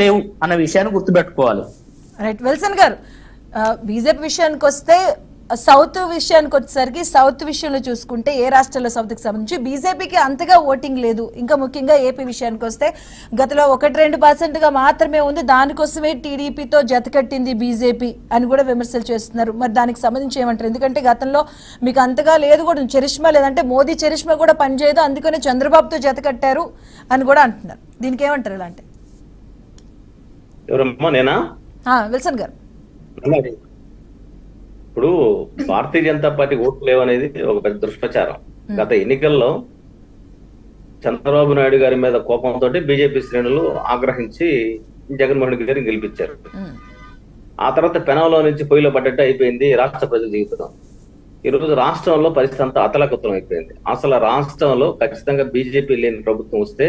లేవు అన్న విషయాన్ని గుర్తుపెట్టుకోవాలి. రైట్ విల్సన్ గారు బీజేపీ విషయానికి వస్తే సౌత్ విషయానికి వచ్చేసరికి సౌత్ విషయంలో చూసుకుంటే ఏ రాష్ట్రాల్లో సౌత్కి సంబంధించి బీజేపీకి అంతగా ఓటింగ్ లేదు. ఇంకా ముఖ్యంగా ఏపీ విషయానికి వస్తే గతంలో ఒకటి రెండు పర్సెంట్గా మాత్రమే ఉంది. దానికోసమే టీడీపీతో జతకట్టింది బీజేపీ అని కూడా విమర్శలు చేస్తున్నారు. మరి దానికి సంబంధించి ఏమంటారు? ఎందుకంటే గతంలో మీకు అంతగా లేదు కూడా. చరిష్మా లేదంటే మోదీ చరిష్మా కూడా పనిచేయదు. అందుకనే చంద్రబాబుతో జతకట్టారు అని కూడా అంటున్నారు. దీనికి ఏమంటారు ఇలా అంటే ఎవరమ్మా నేనా? ఆ, విల్సన్ గారు. ఇప్పుడు భారతీయ జనతా పార్టీ ఓట్లు లేవనేది ఒక పెద్ద దుష్ప్రచారం. గత ఎన్నికల్లో చంద్రబాబు నాయుడు గారి మీద కోపంతో బీజేపీ శ్రేణులు ఆగ్రహించి జగన్మోహన్ రెడ్డి గారిని గెలిపించారు. ఆ తర్వాత పెనంలో నుంచి పొయ్యిలో పడ్డట్టు అయిపోయింది రాష్ట్ర ప్రజల జీవితం. ఈ రోజు రాష్ట్రంలో పరిస్థితి అంతా అతలకుతలం అయిపోయింది. అసలు రాష్ట్రంలో ఖచ్చితంగా బీజేపీ లేని ప్రభుత్వం వస్తే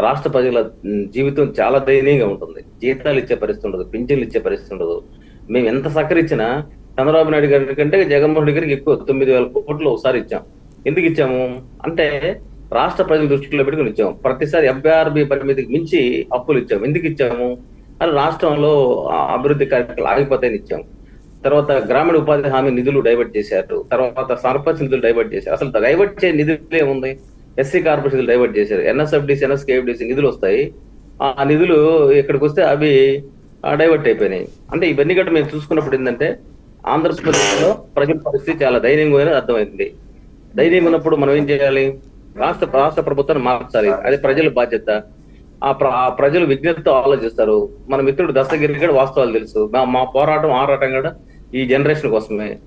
రాష్ట్ర ప్రజల జీవితం చాలా దయనీయంగా ఉంటుంది. జీతాలు ఇచ్చే పరిస్థితి ఉండదు పింఛన్లు ఇచ్చే పరిస్థితి ఉండదు. మేము ఎంత సహకరించినా చంద్రబాబు నాయుడు గారి కంటే జగన్మోహన్ రెడ్డి గారికి ఎక్కువ తొమ్మిది వేల కోట్లు ఒకసారి ఇచ్చాం. ఎందుకు ఇచ్చాము? అంటే రాష్ట్ర ప్రజల దృష్టిలో పెట్టుకుని ఇచ్చాము ప్రతిసారి ఎఫ్ఆర్బి పరిమితికి మించి అప్పులు ఇచ్చాము ఎందుకు ఇచ్చాము? అని రాష్ట్రంలో ఆ అభివృద్ధి కార్యక్రమాలు ఆగిపోతాయని ఇచ్చాము తర్వాత గ్రామీణ ఉపాధి హామీ నిధులు డైవర్ట్ చేశారు. తర్వాత సర్పంచ్ నిధులు డైవర్ట్ చేశారు. అసలు డైవర్ట్ చేసే నిధులు ఏముంది? ఎస్సీ కార్పొరేషన్ డైవర్ట్ చేశారు. ఎన్ఎస్ఎఫ్డిసి ఎన్ఎస్కేఎఫ్డిసి నిధులు వస్తాయి. ఆ నిధులు ఇక్కడికి వస్తే అవి డైవర్ట్ అయిపోయినాయి. అంటే ఇవన్నీ గట్రా మేము చూసుకున్నప్పుడు ఏంటంటే ఆంధ్రప్రదేశ్లో ప్రజల పరిస్థితి చాలా దయనీయంగా అర్థమైంది. దయనీయంగా ఉన్నప్పుడు మనం ఏం చేయాలి? రాష్ట్ర రాష్ట్ర ప్రభుత్వాన్ని మార్చాలి. అది ప్రజల బాధ్యత. ఆ ప్ర- ఆ ప్రజలు విజ్ఞతతో ఆలోచిస్తారు. మన మిత్రుడు దస్తగిరి కూడా వాస్తవాలు తెలుసు. మా- పోరాటం ఆరాటం కూడా ఈ జనరేషన్ కోసమే.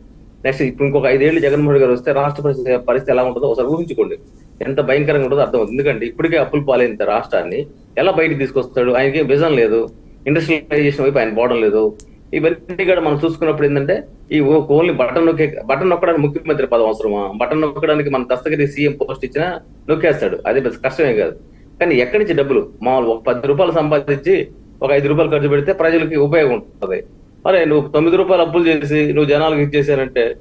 నెక్స్ట్ ఇప్పుడు ఇంకొక ఐదేళ్ళు జగన్మోహన్ గారు వస్తే రాష్ట్ర పరిస్థితి పరిస్థితి ఎలా ఉంటుందో ఒకసారి ఊహించుకోండి. ఎంత భయంకరంగా ఉంటుందో అర్థం అవుతుంది ఎందుకంటే ఇప్పటికే అప్పులు పాలైన రాష్ట్రాన్ని. ఎలా బయటకు తీసుకొస్తాడు? ఆయనకి విజన్ లేదు. ఇండస్ట్రియలైజేషన్ వైపు ఆయన పోవడం లేదు. ఇవన్నీ కూడా మనం చూసుకున్నప్పుడు ఏంటంటే ఈ ఓన్లీ బటన్ నొక్కే బటన్ నొక్కడానికి ముఖ్యమంత్రి పదం అవసరమా? బటన్ నొక్కడానికి మన దస్తగిరి సీఎం పోస్ట్ ఇచ్చినా నొక్కేస్తాడు. అది పెద్ద కష్టమే కాదు. కానీ ఎక్కడి నుంచి డబ్బులు? మామూలు ఒక పది రూపాయలు సంపాదించి ఒక ఐదు రూపాయలు ఖర్చు పెడితే ప్రజలకి ఉపయోగం ఉంటుంది. మరి నువ్వు తొమ్మిది రూపాయలు అప్పులు చేసి నువ్వు జనాలకు ఇచ్చేసానంటే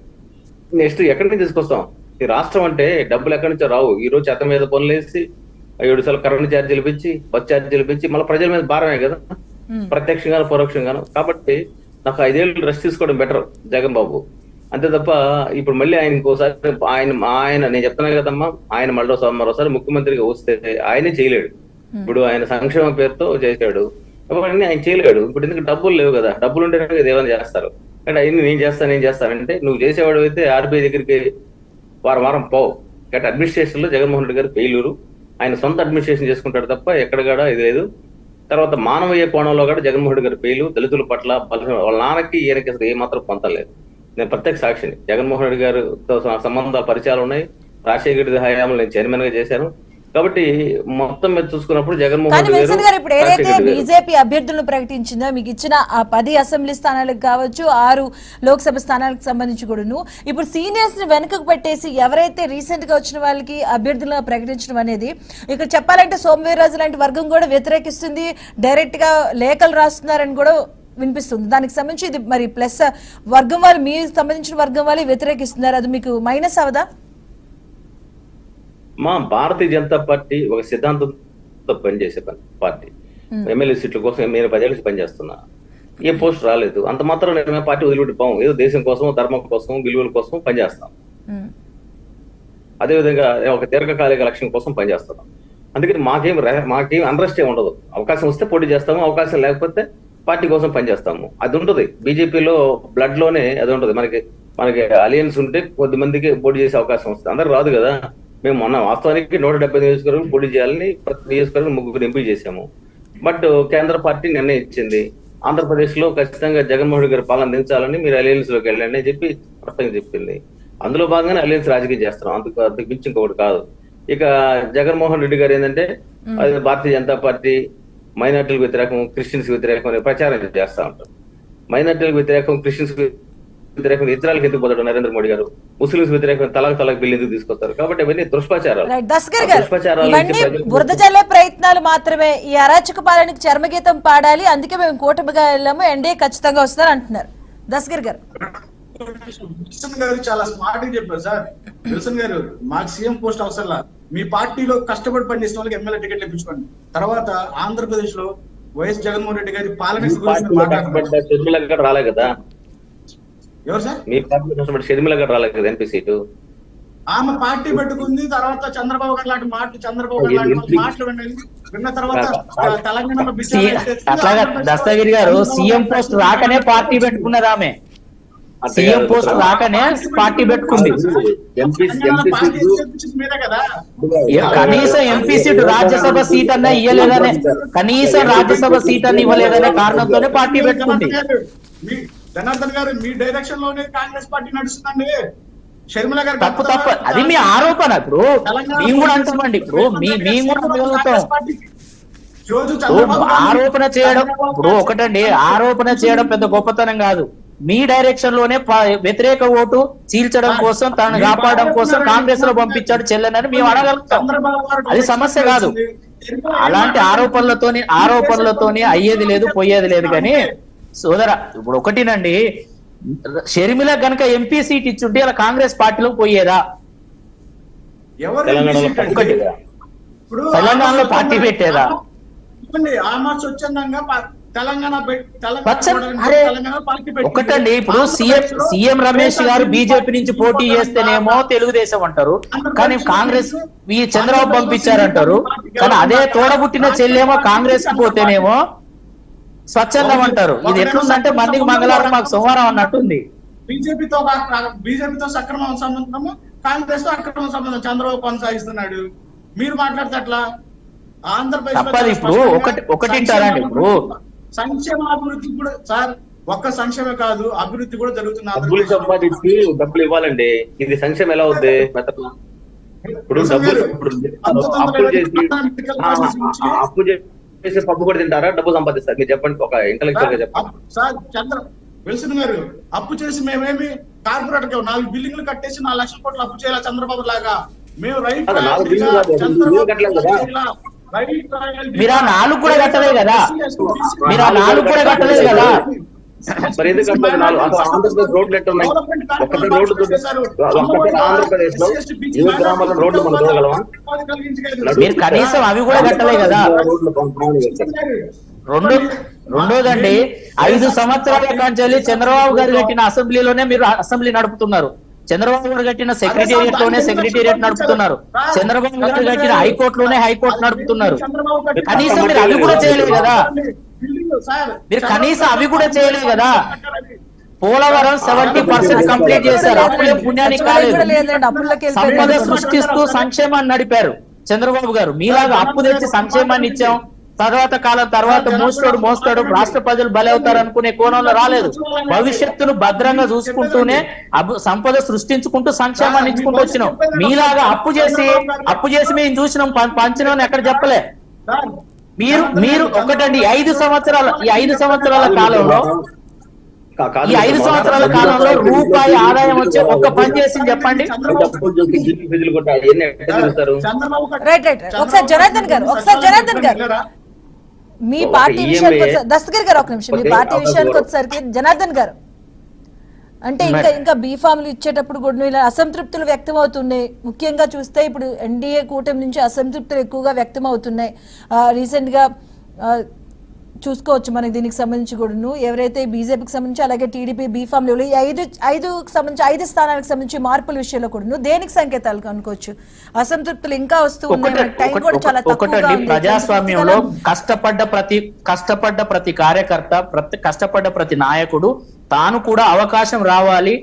నెక్స్ట్ ఎక్కడి నుంచి తీసుకొస్తాం? ఈ రాష్ట్రం అంటే డబ్బులు ఎక్కడి నుంచో రావు. ఈ రోజు చెత్త మీద పనులు వేసి ఏడు సార్లు కరెంట్ ఛార్జీలు పెంచి బస్ ఛార్జీలు పెంచి మళ్ళీ ప్రజల మీద భారమే కదా. ప్రత్యక్షంగాను పరోక్షంగాను. కాబట్టి నాకు ఐదేళ్ళు రెస్ట్ తీసుకోవడం బెటర్ జగన్ బాబు. అంతే తప్ప ఇప్పుడు మళ్ళీ ఆయన ఇంకోసారి ఆయన ఆయన నేను చెప్తున్నాను కదమ్మా ఆయన మళ్ళీ మరోసారి ముఖ్యమంత్రిగా వస్తే ఆయనే చేయలేడు. ఇప్పుడు ఆయన సంక్షేమ పేరుతో చేశాడు. అవన్నీ ఆయన చేయలేడు. ఇప్పుడు ఎందుకు డబ్బులు లేవు కదా? డబ్బులు ఉంటేనే ఏమైనా చేస్తారు. అంటే అవన్నీ నేను చేస్తాను నేను చేస్తానంటే నువ్వు చేసేవాడు అయితే ఆర్బీఐ దగ్గరికి వారం వారం పోవు. కాబట్టి అడ్మినిస్ట్రేషన్లో జగన్మోహన్ రెడ్డి గారు ఫెయిల్యూరు ఆయన సొంత అడ్మినిస్ట్రేషన్ చేసుకుంటాడు తప్ప ఎక్కడ కూడా ఇది లేదు. తర్వాత మానవీయ కోణంలో కూడా జగన్మోహన్ రెడ్డి గారి ఫెయిలు దళితుల పట్ల బలహీన- వాళ్ళ నాన్నకి ఈయనకి అసలు ఏమాత్రం పొందలేదు నేను ప్రత్యేక సాక్షిని. జగన్మోహన్ రెడ్డి గారితో స- సంబంధాల పరిచయాలు ఉన్నాయి. రాజశేఖర రెడ్డి హయాంలో నేను చైర్మన్గా చేశాను. కాబట్టి మొత్తం మీద చూసుకున్నప్పుడు జగన్మోహన్ కానీ రెడ్డి గారు ఇప్పుడు ఏదైతే. బీజేపీ అభ్యర్థులను ప్రకటించిందో మీకు ఇచ్చిన ఆ పది అసెంబ్లీ స్థానాలకు కావచ్చు ఆరు లోక్సభ స్థానాలకు సంబంధించి కూడాను. ఇప్పుడు సీనియర్స్ని వెనుకకు పెట్టేసి ఎవరైతే రీసెంట్గా వచ్చిన వాళ్ళకి అభ్యర్థులను ప్రకటించడం అనేది ఇక్కడ చెప్పాలంటే సోమవీర్రాజు లాంటి వర్గం కూడా వ్యతిరేకిస్తుంది డైరెక్ట్గా లేఖలు రాస్తున్నారని కూడా వినిపిస్తుంది. దానికి సంబంధించి ఇది మరి ప్లస్ వర్గం వాళ్ళు మీ సంబంధించిన వర్గం వాళ్ళు వ్యతిరేకిస్తున్నారు. అది మీకు మైనస్ అవదా? మా భారతీయ జనతా పార్టీ ఒక సిద్ధాంతంతో పనిచేసే పని పార్టీ. ఎమ్మెల్యే సీట్ల కోసం నేను పదేళ్ళకి పనిచేస్తున్నా. ఏ పోస్ట్ రాలేదు. అంత మాత్రం నేను పార్టీ వదిలిపెట్టి పోం ఏదో దేశం కోసం ధర్మం కోసం విలువల కోసం పనిచేస్తాం. అదేవిధంగా ఒక దీర్ఘకాలిక లక్ష్యం కోసం పనిచేస్తున్నాం. అందుకని మాకేం మాకేం అండర్స్ట్ ఏ ఉండదు. అవకాశం వస్తే పోటీ చేస్తాము. అవకాశం లేకపోతే పార్టీ కోసం పనిచేస్తాము. అది ఉంటుంది. బీజేపీలో బ్లడ్లోనే అది ఉంటుంది. మనకి మనకి అలియన్స్ ఉంటే కొద్ది మందికి పోటీ చేసే అవకాశం వస్తుంది. అందరు రాదు కదా. మేము మొన్న వాస్తవానికి నూట డెబ్బై నియోజకవర్గం పోటీ చేయాలని ప్రతి నియోజకవర్గం ముగ్గురు ఎంపీ చేశాము. బట్ కేంద్ర పార్టీ నిర్ణయించింది ఆంధ్రప్రదేశ్లో ఖచ్చితంగా జగన్మోహన్ రెడ్డి గారి పాలన దించాలని మీరు అలయన్స్లోకి వెళ్ళండి అని చెప్పి స్పష్టంగా చెప్పింది. అందులో భాగంగానే అలయన్స్ రాజకీయం చేస్తున్నాం. అందుకు అంతకు మించి ఇంకొకటి కాదు. ఇక జగన్మోహన్ రెడ్డి గారు ఏంటంటే అది భారతీయ జనతా పార్టీ మైనార్టీలకు వ్యతిరేకం క్రిస్టియన్స్ వ్యతిరేకం అనే ప్రచారం చేస్తా ఉంటారు. మైనార్టీలకు వ్యతిరేకం క్రిస్టియన్స్ వ్యతిరేకం ఇతరాలకు ఎందుకు పోతాడు నరేంద్ర మోడీ గారు? ముస్లింస్ వ్యతిరేకం తలాక్ తలాక్ బిల్లు ఎందుకు తీసుకొస్తారు? కాబట్టి ఇవన్నీ ప్రజలు- బురద జల్లే ప్రయత్నాలు మాత్రమే. ఈ అరాచక పాలనకి చర్మగీతం పాడాలి అందుకే మేము కూటమిగా వెళ్ళాము ఎన్డీఏ ఖచ్చితంగా వస్తారు అంటున్నారు. దస్కర్ గారు. విల్సన్ గారు చాలా స్మార్ట్గా చెప్పారు సార్. విల్సన్ గారు మాకు సీఎం పోస్ట్ అవసరంలా మీ పార్టీలో కష్టపడి పనిచేసిన వాళ్ళకి ఎమ్మెల్యే టికెట్ ఇప్పించుకోండి. తర్వాత ఆంధ్రప్రదేశ్లో వైఎస్ జగన్మోహన్ రెడ్డి గారి పాలన రాలే కదా? ఎవరు సార్? మీ కష్టపడ్డ షర్మిల గారు రాలే కదా ఎంపీ సీటు ఆమె పార్టీ పెట్టుకుంది తర్వాత చంద్రబాబు గారు లాంటి మాటలు చంద్రబాబు గారు లాంటి? మాటలు విన్నది విన్న తర్వాత తెలంగాణలో బిడ్డ అట్లాగా దస్తగిరి గారు సీఎం పోస్ట్ రాకనే పార్టీ పెట్టుకున్నది ఆమె. సీఎం పోస్ట్ రాకనే పార్టీ పెట్టుకుంది. MP Telangana MP party seat చేపించింది మీరే కదా? ఏ- కనీసం ఎంపీ సీట్ రాజ్యసభ సీట్ అన్నా ఇయ్యలేదనే కనీసం రాజ్యసభ సీట్ అన్న ఇవ్వలేదనే కారణంతోనే పార్టీ పెట్టుకుంది. జనార్దన్ గారు, మీ డైరెక్షన్లోనే కాంగ్రెస్ పార్టీ నడుస్తుందండి. షర్మిల గారు తప్పు తప్పు. అది మీ ఆరోపణ ఇప్పుడు. మేము కూడా అంటామండి ఇప్పుడు. మేము కూడా ఆరోపణ చేయడం ఇప్పుడు ఒకటండి ఆరోపణ చేయడం పెద్ద గొప్పతనం కాదు. మీ డైరెక్షన్లోనే వ్యతిరేక ఓటు చీల్చడం కోసం తనను కాపాడడం కోసం కాంగ్రెస్లో పంపించాడు చెల్లెనని మేము అడగలుగుతాం. అది సమస్య కాదు. అలాంటి ఆరోపణలతోని ఆరోపణలతోని అయ్యేది లేదు పోయేది లేదు కానీ సోదర ఇప్పుడు ఒకటినండి షర్మిల గనక ఎంపీ సీట్ ఇచ్చుంటే ఇలా కాంగ్రెస్ పార్టీలోకి పోయేదా? ఎవరు తెలంగాణలో పార్టీ? పెట్టేదా? తెలంగాణ. ఒకటండి ఇప్పుడు సీఎం సీఎం రమేష్ గారు బీజేపీ నుంచి పోటీ చేస్తేనేమో తెలుగుదేశం అంటారు. కానీ కాంగ్రెస్ ఈ చంద్రబాబు పంపించారంటారు. కానీ అదే తోడబుట్టిన చెల్లేమో కాంగ్రెస్కి పోతేనేమో స్వచ్ఛందం అంటారు. ఇది ఎట్లుందంటే మందికి మంగళవారం మాకు సోమవారం అన్నట్టుంది. బీజేపీతో బీజేపీతో సక్రమ సంబంధము కాంగ్రెస్తో అక్రమ సంబంధం చంద్రబాబు కొనసాగిస్తున్నాడు. మీరు మాట్లాడితే అట్లా? ఆంధ్రప్రదేశ్ ఇప్పుడు ఒకటి- ఇప్పుడు. సంక్షేమ అభివృద్ధి కూడా సార్ ఒక్క సంక్షేమే కాదు అభివృద్ధి కూడా జరుగుతుంది డబ్బులు సంపాదించి డబ్బులు ఇవ్వాలండి. ఇది సంక్షేమం ఎలా అవుద్ది? ఇప్పుడు డబ్బులు ఇప్పుడు అప్పులు చేసి అప్పు చేసి పప్పు కూడా తింటారా? డబ్బు సంపాదిస్తారు. మీరు చెప్పండి ఒక ఇంటలెక్చువల్గా చెప్పండి. సార్ చంద్ర విల్సన్ గారు అప్పు చేసి మేమేమి కార్పొరేట్ నాలుగు బిల్డింగ్లు కట్టేసి నాలుగు లక్షల కోట్లు అప్పు చేయాలి చంద్రబాబు లాగా? మేము రైట్. మీరు ఆ నాలుగు కూడా కట్టలేదు కదా? మీరు ఆ నాలుగు కూడా కట్టలేదు కదా? మరి ఎందుకు కట్టలేదు నాలుగు అసలు ఆంధ్రప్రదేశ్ రోడ్లు ఎట్టు ఉన్నాయి? ఒక్కటే రోడ్డు ఒక్కటే ఆంధ్రప్రదేశ్లో ఏ గ్రామాల్లో రోడ్లు మనం చూడగలమా మీరు కనీసం అవి కూడా కట్టలే కదా. రెండు రెండోదండి ఐదు సంవత్సరాల కాంచెల్లి చంద్రబాబు గారు కట్టిన అసెంబ్లీలోనే మీరు అసెంబ్లీ నడుపుతున్నారు. చంద్రబాబు గారు కట్టిన సెక్రటేరియట్లోనే సెక్రటేరియట్ నడుపుతున్నారు. చంద్రబాబు గారు కట్టిన హైకోర్టు లోనే హైకోర్టు నడుపుతున్నారు. కనీసం మీరు అవి కూడా చేయలేదు కదా. మీరు కనీసం అవి కూడా చేయలేదు కదా? పోలవరం సెవెంటీ పర్సెంట్ కంప్లీట్ చేశారు. అప్పుడే పుణ్యానికి కాలేదు సంపద సృష్టిస్తూ సంక్షేమాన్ని నడిపారు. చంద్రబాబు గారు మీలాగా అప్పు తెచ్చి సంక్షేమాన్ని ఇచ్చాం. తర్వాత కాలం తర్వాత మోస్తాడు మోస్తాడు. రాష్ట్ర ప్రజలు బలవుతారు అనుకునే కోణంలో రాలేదు. భవిష్యత్తును భద్రంగా చూసుకుంటూనే సంపద సృష్టించుకుంటూ సంక్షేమాన్ని ఇచ్చుకుంటూ వచ్చినాం. మీలాగా అప్పు చేసి అప్పు చేసి మేము చూసినాం. పంచినాం ఎక్కడ చెప్పలే? మీరు మీరు ఒకటండి. ఈ ఐదు సంవత్సరాల ఈ ఐదు సంవత్సరాల కాలంలో ఈ ఐదు సంవత్సరాల కాలంలో రూపాయి ఆదాయం వచ్చే ఒక్క పని చేసింది చెప్పండి. రైట్ రైట్ ఒకసారి జనార్దన్ గారు ఒకసారి జనార్దన్ గారు. మీ పార్టీ విషయానికి దస్తగిరి గారు ఒక నిమిషం మీ పార్టీ విషయానికి. వచ్చేసరికి జనార్దన్ గారు. అంటే ఇంకా ఇంకా బీఫామ్లు ఇచ్చేటప్పుడు కూడా ఇలా అసంతృప్తులు వ్యక్తం అవుతున్నాయి ముఖ్యంగా చూస్తే ఇప్పుడు ఎన్డీఏ కూటమి నుంచి అసంతృప్తులు ఎక్కువగా వ్యక్తం అవుతున్నాయి రీసెంట్గా ఆ, చూసుకోవచ్చు మనకి దీనికి సంబంధించి కూడాను. ఎవరైతే బీజేపీకి సంబంధించి అలాగే టీడీపీ బీఫామ్ ఈ ఐదు ఐదుకు సంబంధించి ఐదు స్థానాలకు సంబంధించి మార్పుల విషయంలో కూడాను దేనికి సంకేతాలు అనుకోవచ్చు అసంతృప్తులు ఇంకా వస్తూ ఉన్నాయి. కూడా. ప్రజాస్వామ్యంలో కష్టపడ్డ ప్రతి కష్టపడ్డ ప్రతి కార్యకర్త ప్రతి కష్టపడ్డ ప్రతి నాయకుడు తాను కూడా అవకాశం రావాలి.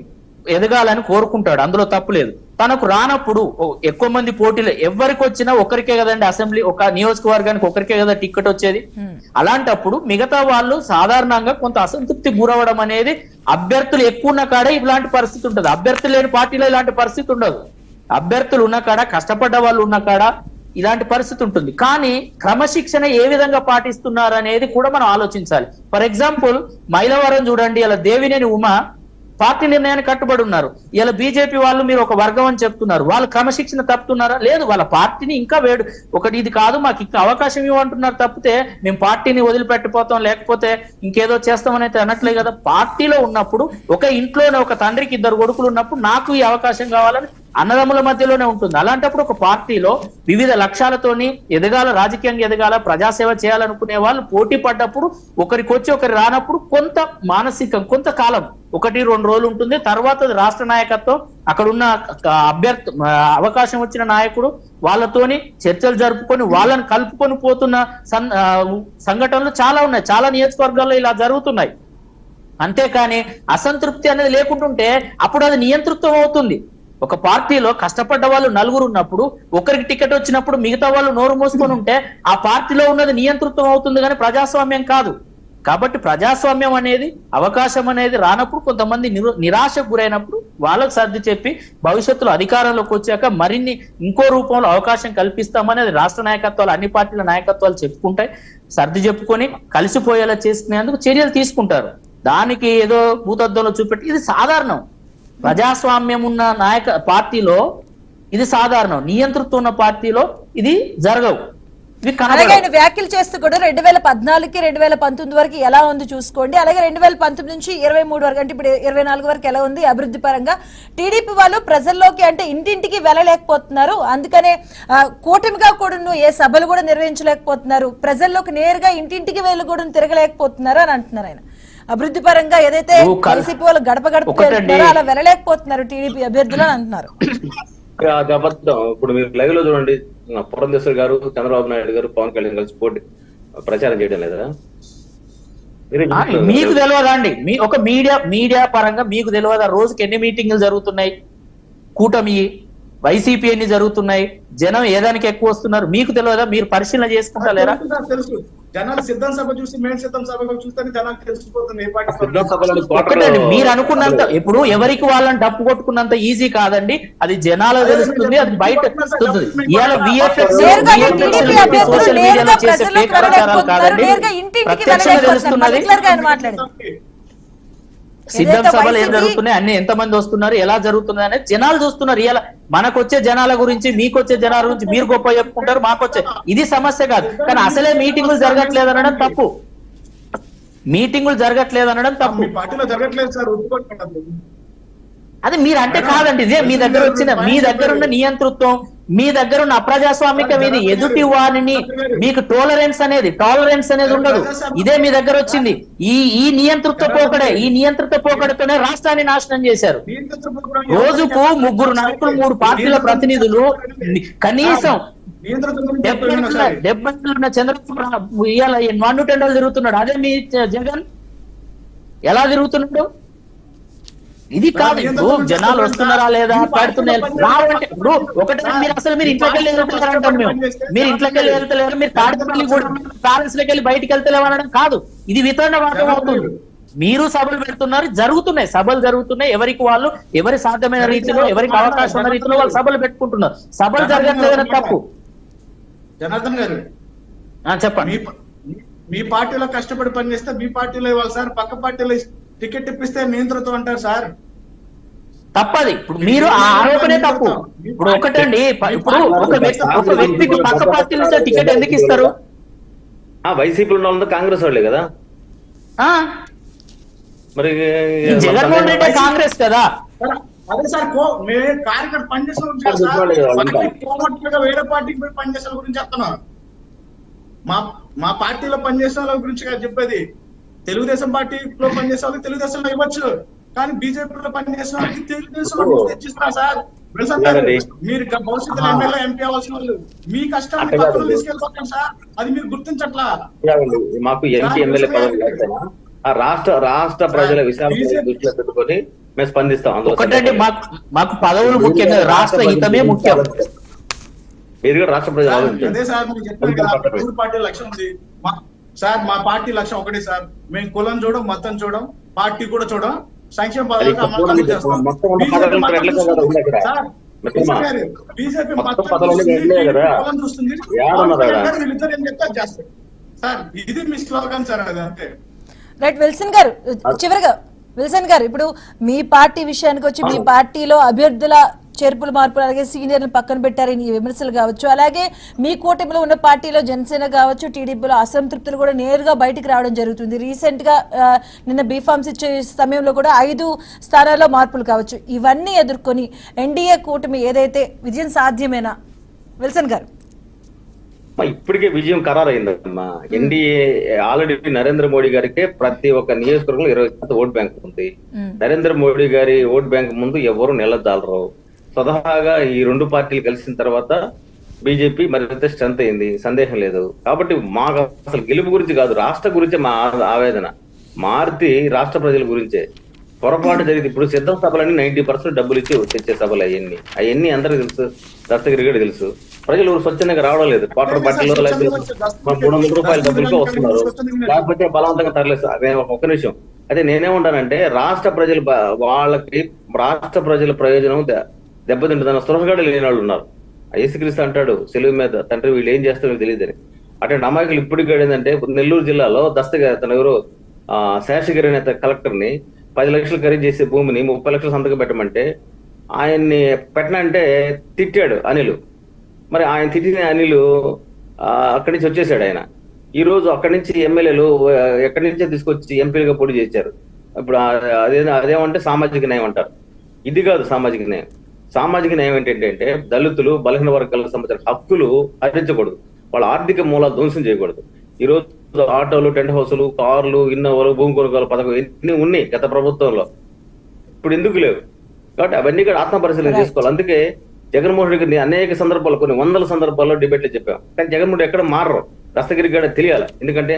ఎదగాలని కోరుకుంటాడు. అందులో తప్పు లేదు. తనకు రానప్పుడు ఎక్కువ మంది పోటీలు. ఎవరికి వచ్చినా ఒకరికే కదండి అసెంబ్లీ ఒక నియోజకవర్గానికి ఒకరికే కదా టికెట్ వచ్చేది. అలాంటప్పుడు మిగతా వాళ్ళు సాధారణంగా కొంత అసంతృప్తి గురవడం అనేది అభ్యర్థులు ఎక్కువ ఉన్న కాడే ఇలాంటి పరిస్థితి ఉంటుంది. అభ్యర్థులు లేని పార్టీలో ఇలాంటి పరిస్థితి ఉండదు. అభ్యర్థులు ఉన్న కాడ కష్టపడ్డ వాళ్ళు ఉన్న కాడ ఇలాంటి పరిస్థితి ఉంటుంది. కానీ క్రమశిక్షణ ఏ విధంగా పాటిస్తున్నారు అనేది కూడా మనం ఆలోచించాలి. ఫర్ ఎగ్జాంపుల్ మైలవరం చూడండి అలా దేవినేని ఉమ పార్టీ నిర్ణయానికి కట్టుబడి ఉన్నారు. ఇలా బీజేపీ వాళ్ళు మీరు ఒక వర్గం అని చెప్తున్నారు. వాళ్ళు క్రమశిక్షణ తప్పుతున్నారా? లేదు వాళ్ళ పార్టీని ఇంకా వేడు. ఒకటి ఇది కాదు మాకు ఇంకా అవకాశం ఇవ్వమంటున్నారు తప్పితే మేము పార్టీని వదిలిపెట్టిపోతాం లేకపోతే ఇంకేదో చేస్తామని అయితే అనట్లే కదా. పార్టీలో ఉన్నప్పుడు ఒక ఇంట్లోనే ఒక తండ్రికి ఇద్దరు కొడుకులు ఉన్నప్పుడు నాకు ఈ అవకాశం కావాలని అన్నదమ్ముల మధ్యలోనే ఉంటుంది. అలాంటప్పుడు ఒక పార్టీలో వివిధ లక్ష్యాలతోని ఎదగాల రాజకీయంగా ఎదగాల ప్రజాసేవ చేయాలనుకునే వాళ్ళు పోటీ పడ్డప్పుడు ఒకరికి వచ్చి ఒకరి రానప్పుడు కొంత మానసికం కొంతకాలం ఒకటి రెండు రోజులు ఉంటుంది. తర్వాత అది రాష్ట్ర నాయకత్వం అక్కడున్న అభ్యర్థి అవకాశం వచ్చిన నాయకుడు వాళ్ళతోని చర్చలు జరుపుకొని వాళ్ళని కలుపుకొని పోతున్న సన్- సంఘటనలు చాలా ఉన్నాయి. చాలా నియోజకవర్గాల్లో ఇలా జరుగుతున్నాయి. అంతేకాని అసంతృప్తి అనేది లేకుంటుంటే అప్పుడు అది నియంతృత్వం అవుతుంది. ఒక పార్టీలో కష్టపడ్డ వాళ్ళు నలుగురు ఉన్నప్పుడు ఒకరికి టికెట్ వచ్చినప్పుడు మిగతా వాళ్ళు నోరు మూసుకొని ఉంటే ఆ పార్టీలో ఉన్నది నియంతృత్వం అవుతుంది కానీ ప్రజాస్వామ్యం కాదు. కాబట్టి ప్రజాస్వామ్యం అనేది అవకాశం అనేది రానప్పుడు కొంతమంది నిరు- గురైనప్పుడు వాళ్ళకు సర్ది చెప్పి భవిష్యత్తులో అధికారంలోకి వచ్చాక మరిన్ని ఇంకో రూపంలో అవకాశం కల్పిస్తామనేది రాష్ట్ర నాయకత్వాలు అన్ని పార్టీల నాయకత్వాలు చెప్పుకుంటాయి. సర్ది చెప్పుకొని కలిసిపోయేలా చేసుకునేందుకు చర్యలు తీసుకుంటారు. దానికి ఏదో భూతద్దంలో చూపెట్టి ఇది సాధారణం. ప్రజాస్వామ్యం ఉన్న నాయక పార్టీలో ఇది సాధారణం. నియంతృత్వం ఉన్న పార్టీలో ఇది జరగవు. అలాగే ఆయన వ్యాఖ్యలు చేస్తూ కూడా రెండు వేల పద్నాలుగుకి రెండు వేల పంతొమ్మిది వరకు ఎలా ఉంది చూసుకోండి. అలాగే రెండు వేల పంతొమ్మిది నుంచి ఇరవై మూడు వరకు అంటే ఇప్పుడు ఇరవై నాలుగు వరకు ఎలా ఉంది అభివృద్ధి పరంగా. టీడీపీ వాళ్ళు ప్రజల్లోకి అంటే ఇంటింటికి వెళ్ళలేకపోతున్నారు. అందుకనే కూటమిగా కూడా ఏ సభలు కూడా నిర్వహించలేకపోతున్నారు. ప్రజల్లోకి నేరుగా ఇంటింటికి వెళ్ళి కూడా తిరగలేకపోతున్నారు అని అంటున్నారు ఆయన. అభివృద్ధి పరంగా ఏదైతే వైసీపీ వాళ్ళు గడప గడప అలా వెళ్ళలేకపోతున్నారు టీడీపీ అభ్యర్థులు అని అంటున్నారు. అబద్ధం. ఇప్పుడు మీరు లైవ్లో చూడండి పురంధేశ్వర్ గారు చంద్రబాబు నాయుడు గారు పవన్ కళ్యాణ్ కలిసి పోటీ ప్రచారం చేయడం లేదా? మీకు. తెలియదా అండి? మీ ఒక మీడియా మీడియా పరంగా మీకు తెలియదా? రోజుకి ఎన్ని మీటింగ్లు జరుగుతున్నాయి? కూటమి వైసీపీ ఎన్ని జరుగుతున్నాయి? జనం ఏదానికి ఎక్కువ వస్తున్నారు? మీకు తెలియదా? మీరు పరిశీలన చేసుకుంటా లేరా? తెలుసు జనాలు సిద్ధం సభ చూసి మేము సిద్ధం సభ చూస్తే జనాలు తెలిసిపోతుంది. మీరు అనుకున్నంత ఇప్పుడు ఎవరికి వాళ్ళని డప్పు కొట్టుకున్నంత ఈజీ కాదండి. అది జనాలకు తెలుస్తుంది అది బయట ఇవాళ సోషల్ మీడియాలో చేసే ప్రచారాలు కాదండి. ప్రత్యక్షంగా తెలుస్తున్నది పర్టికులర్గా ఆయన మాట్లాడింది సిద్ధం సభలు ఏం జరుగుతున్నాయి? అన్ని ఎంత మంది వస్తున్నారు? ఎలా జరుగుతున్నాయి అనేది జనాలు చూస్తున్నారు. ఇలా మనకు వచ్చే జనాల గురించి మీకు వచ్చే జనాల గురించి మీరు గొప్ప చెప్పుకుంటారు మాకు వచ్చే ఇది సమస్య కాదు. కానీ అసలే మీటింగులు జరగట్లేదు అనడం తప్పు. మీటింగులు జరగట్లేదు అనడం తప్పు. మీ పార్టీలో జరగట్లేదు సార్ ఒప్పుకోవట్లేదు అది మీరు అంటే కాదండి. ఇదే మీ దగ్గర వచ్చిన మీ దగ్గర ఉన్న నియంతృత్వం మీ దగ్గర ఉన్న అప్రజాస్వామికం ఇది ఎదుటి వారిని మీకు టోలరెన్స్ అనేది టాలరెన్స్ అనేది ఉండదు. ఇదే మీ దగ్గర వచ్చింది. ఈ ఈ నియంతృత్వ పోకడే ఈ నియంతృత్వ పోకడతోనే రాష్ట్రాన్ని నాశనం చేశారు. రోజుకు ముగ్గురు నాయకులు మూడు పార్టీల ప్రతినిధులు కనీసం డెబ్బై డెబ్బై ఉన్న చంద్రబాబు ఇవాళ నాన్ను టెండర్లు తిరుగుతున్నాడు. అదే మీ జగన్? ఎలా తిరుగుతున్నాడు? ఇది కాదు ఇప్పుడు జనాలు వస్తున్నారా లేదా? పెడుతున్నారు రావంటే ఇప్పుడు ఒకటే మీరు అసలు మీరు ఇంట్లోకి వెళ్ళి మేము? మీరు ఇంట్లోకి వెళ్ళి వెళ్తలేరు మీరు తాడిపల్లి కూడా ప్యాలెన్స్లోకి వెళ్ళి బయటికి వెళ్తలేవు అనడం కాదు. ఇది వితరణవాదం అవుతుంది. మీరు సభలు పెడుతున్నారు జరుగుతున్నాయి. సభలు జరుగుతున్నాయి. ఎవరికి వాళ్ళు ఎవరి సాధ్యమైన రీతిలో ఎవరికి అవకాశం ఉన్న రీతిలో వాళ్ళు సభలు పెట్టుకుంటున్నారు. సభలు జరగట్లేదని తప్పు. జనార్దన్ గారు చెప్పండి. మీ పార్టీలో కష్టపడి పనిచేస్తే మీ పార్టీలో ఇవ్వాలి సార్ పక్క పార్టీలో టికెట్ ఇప్పిస్తే నియంత్రితం అంటారు సార్. తప్పది. ఇప్పుడు మీరు ఆ ఆరోపణే తప్పు. ఇప్పుడు ఒకటండి. ఇప్పుడు ఒక వ్యక్తి ఒక వ్యక్తికి పక్క పార్టీ నుంచి టికెట్ ఎందుకు ఇస్తారు? ఆ వైసీపీ ఉన్న వాళ్ళంతా కాంగ్రెస్ వాళ్ళే కదా? ఆ. మరి జగన్మోహన్ రెడ్డి కాంగ్రెస్ కదా. సార్, అదే సార్ కో మే కార్యకర్త పనిచేసిన గురించి వేరే పార్టీకి పోయి పనిచేసిన గురించి చెప్తున్నాను మా మా పార్టీలో పనిచేసిన వాళ్ళ గురించి కాదు చెప్పేది. తెలుగుదేశం పార్టీలో పనిచేసే వాళ్ళకి తెలుగుదేశంలో ఇవ్వచ్చు. కానీ బీజేపీలో పనిచేసిన వాళ్ళకి తెలుగుదేశంలో తెచ్చిస్తున్నా సార్. మీరు భవిష్యత్తులో ఎమ్మెల్యే ఎంపీ అవ్వాల్సిన వాళ్ళు మీ కష్టాన్ని. పక్కన తీసుకెళ్ళిపోతాం సార్. అది మీరు గుర్తించట్లా? మాకు ఎంపీ ఎమ్మెల్యే ఆ రాష్ట్ర రాష్ట్ర ప్రజల విషయాలు దృష్టిలో పెట్టుకొని మేము స్పందిస్తాం ఒకటండి మాకు మాకు పదవులు ముఖ్యం కాదు రాష్ట్ర హితమే ముఖ్యం. మీరు కూడా రాష్ట్ర ప్రజలు. అదే సార్ పార్టీ లక్ష్యం ఉంది. మా- సార్ మా పార్టీ లక్ష్యం ఒకటే సార్. మేము కులం చూడం మతం చూడం పార్టీ కూడా చూడం సంక్షేమ బీజేపీ. సార్. కులం చూస్తుంది. వీళ్ళిద్దరు ఏం చేస్తారు ఇది మీ స్లోగన్ సార్ అది అంతే. రైట్ విల్సన్ గారు చివరిగా విల్సన్ గారు ఇప్పుడు మీ పార్టీ విషయానికి వచ్చి మీ పార్టీలో అభ్యర్థుల చేర్పులు మార్పులు అలాగే సీనియర్ని పక్కన పెట్టారని ఈ విమర్శలు కావచ్చు. అలాగే మీ కూటమిలో ఉన్న పార్టీలో జనసేన కావచ్చు టీడీపీలో అసంతృప్తులు కూడా నేరుగా బయటికి రావడం జరుగుతుంది. రీసెంట్గా నిన్న బీఫామ్స్ ఇచ్చే సమయంలో కూడా ఐదు స్థానాల్లో మార్పులు కావచ్చు. ఇవన్నీ ఎదుర్కొని ఎన్డీఏ కూటమి ఏదైతే విజయం సాధ్యమేనా? విల్సన్ గారు. ఇప్పటికే విజయం ఖరారైందమ్మా. ఎన్డీఏ ఆల్రెడీ నరేంద్ర మోడీ గారికే ప్రతి ఒక్క నియోజకవర్గంలో ఇరవై శాతం ఓట్ బ్యాంక్ ఉంది. నరేంద్ర మోడీ గారి ఓట్ బ్యాంక్ ముందు ఎవరు నిలదాలరు? స్వతహాగా ఈ రెండు పార్టీలు కలిసిన తర్వాత బీజేపీ మరింత స్ట్రెంత్ అయింది. సందేహం లేదు. కాబట్టి మాకు అసలు గెలుపు గురించి కాదు రాష్ట్ర గురించే మా ఆవేదన. మారుతి రాష్ట్ర ప్రజల గురించే. పొరపాటు జరిగింది. ఇప్పుడు సిద్ధం సభలన్నీ నైన్టీ పర్సెంట్ డబ్బులు ఇచ్చి తెచ్చే సభలు అవన్నీ. అవన్నీ అందరికి తెలుసు. దస్తగిరి గారికి తెలుసు. ప్రజలు స్వచ్ఛంగా రావడం లేదు. క్వార్టర్ బట్టలు మూడు వందల రూపాయల డబ్బులకే వస్తున్నారు. లేకపోతే బలవంతంగా తరలేదు అదే ఒక్క నిమిషం. అయితే నేనేమంటానంటే రాష్ట్ర ప్రజలు వాళ్ళకి రాష్ట్ర ప్రజల ప్రయోజనం దెబ్బతింటుందన్న సురహగడ లేని వాళ్ళు ఉన్నారు. యేసుక్రీస్తు అంటాడు సెలవు మీద తండ్రి వీళ్ళు ఏం చేస్తారో తెలియదని అటువంటి అమాయకులు ఇప్పటికి ఏంటంటే నెల్లూరు జిల్లాలో దస్తగా తన ఎవరు శేషగిరి అనే కలెక్టర్ని పది లక్షలు ఖరీదు చేసే భూమిని ముప్పై లక్షలు సంతకం పెట్టమంటే ఆయన్ని పెట్టనంటే తిట్టాడు అనిల్. మరి ఆయన తిట్టిన అనిల్ అక్కడి నుంచి వచ్చేసాడు ఆయన. ఈ రోజు అక్కడి నుంచి ఎమ్మెల్యేలు ఎక్కడి నుంచే తీసుకొచ్చి ఎంపీలుగా పోటీ చేశారు. ఇప్పుడు అదే అదేమంటే సామాజిక న్యాయం అంటారు. ఇది కాదు సామాజిక న్యాయం. సామాజిక న్యాయం ఏంటంటే దళితులు బలహీన వర్గాలకు సంబంధించిన హక్కులు హరించకూడదు. వాళ్ళ ఆర్థిక మూలాలు ధ్వంసం చేయకూడదు. ఈ రోజు ఆటోలు టెంట్ హౌసులు కార్లు ఇన్నోవాలు భూమి కొనుగోలు పథకం ఎన్ని ఉన్నాయి గత ప్రభుత్వంలో? ఇప్పుడు ఎందుకు లేవు? కాబట్టి అవన్నీ కూడా ఆత్మ పరిశీలన చేసుకోవాలి. అందుకే జగన్మోహన్ రెడ్డి అనేక సందర్భాల్లో కొన్ని వందల సందర్భాల్లో డిబేట్లు చెప్పాం. కానీ జగన్మోహన్ ఎక్కడ మారరు? దస్తగిరి గారు తెలియాలి. ఎందుకంటే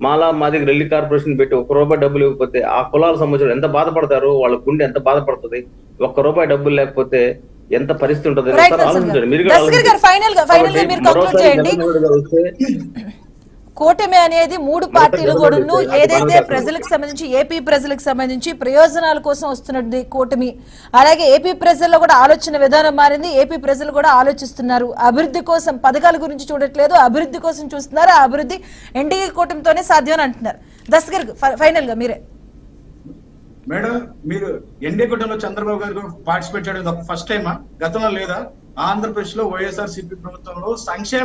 మాలా మా దగ్గర రెల్లి కార్పొరేషన్ పెట్టి ఒక రూపాయి డబ్బులు ఇవ్వకపోతే ఆ కులాల సంబంధించిన ఎంత బాధపడతారు వాళ్ళ గుండె ఎంత బాధపడుతుంది ఒక్క రూపాయి డబ్బులు లేకపోతే ఎంత పరిస్థితి ఉంటుంది. మీరు గా- గా మీరు చేయండి. కూటమి అనేది మూడు పార్టీలు కూడాను రెడ్డి ఏదైతే ప్రజలకు సంబంధించి ఏపీ ప్రజలకు సంబంధించి ప్రయోజనాల కోసం వస్తున్నది కూటమి అలాగే ఏపీ ప్రజల్లో కూడా ఆలోచన విధానం మారింది ఏపీ ప్రజలు కూడా ఆలోచిస్తున్నారు. అభివృద్ధి కోసం పథకాల గురించి చూడట్లేదు అభివృద్ధి కోసం చూస్తున్నారు ఆ అభివృద్ధి ఎన్డీఏ కూటమితోనే సాధ్యం అని అంటున్నారు. దస్తగిరి ఫైనల్గా మీరే. మేడం మీరు ఎన్డీ కూటమిలో చంద్రబాబు గారు పార్టిసిపేట్ చేయడం ఫస్ట్ టైమా? గతంలో లేదా? ఆంధ్రప్రదేశ్లో వైఎస్ఆర్ సిపి ప్రభుత్వంలో సంక్షేమ